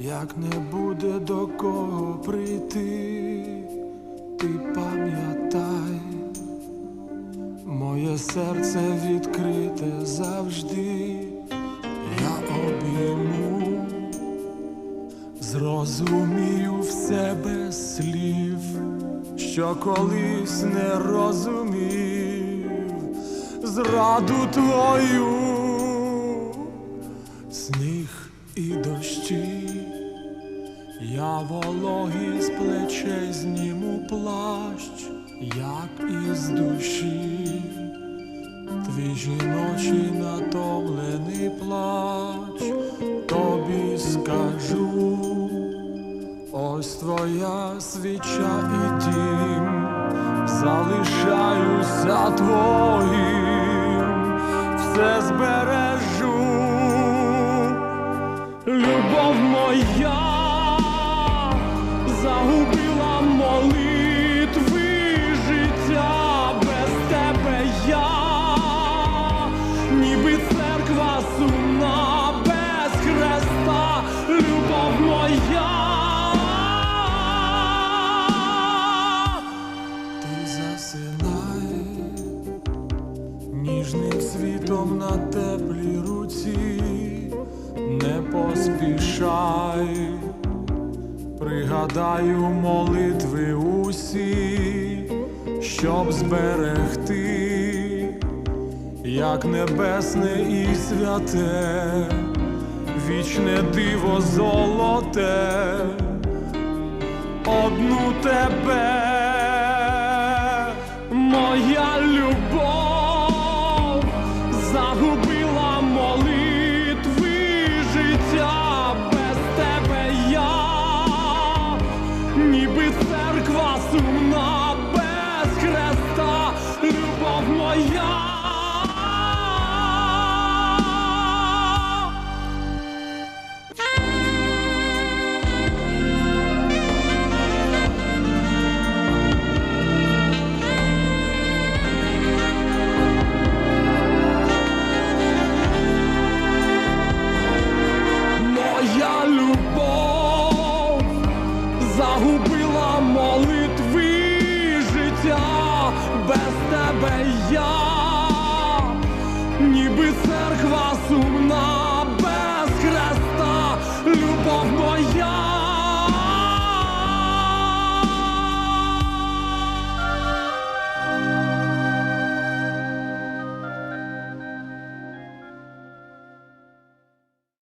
Як не буде до кого прийти, ти пам'ятай, моє серце відкрите завжди, я обійму, зрозумію все без слів, що колись не розумів, зраду твою я вологий з плечей зніму плащ, як із душі, твій жіночий натомлений плач, тобі скажу, ось твоя свіча і тім, залишаюся твоїм, все збережу. Любов моя загубила молитви життя. Без тебе я, ніби церква сумна без хреста, любов моя, ти засинай ніжним світом на теплій руці, не поспішай, пригадаю молитви усі, щоб зберегти, як небесне і святе, вічне диво золоте, одну тебе, загубила молитви життя. Без тебе я, ніби церква сумна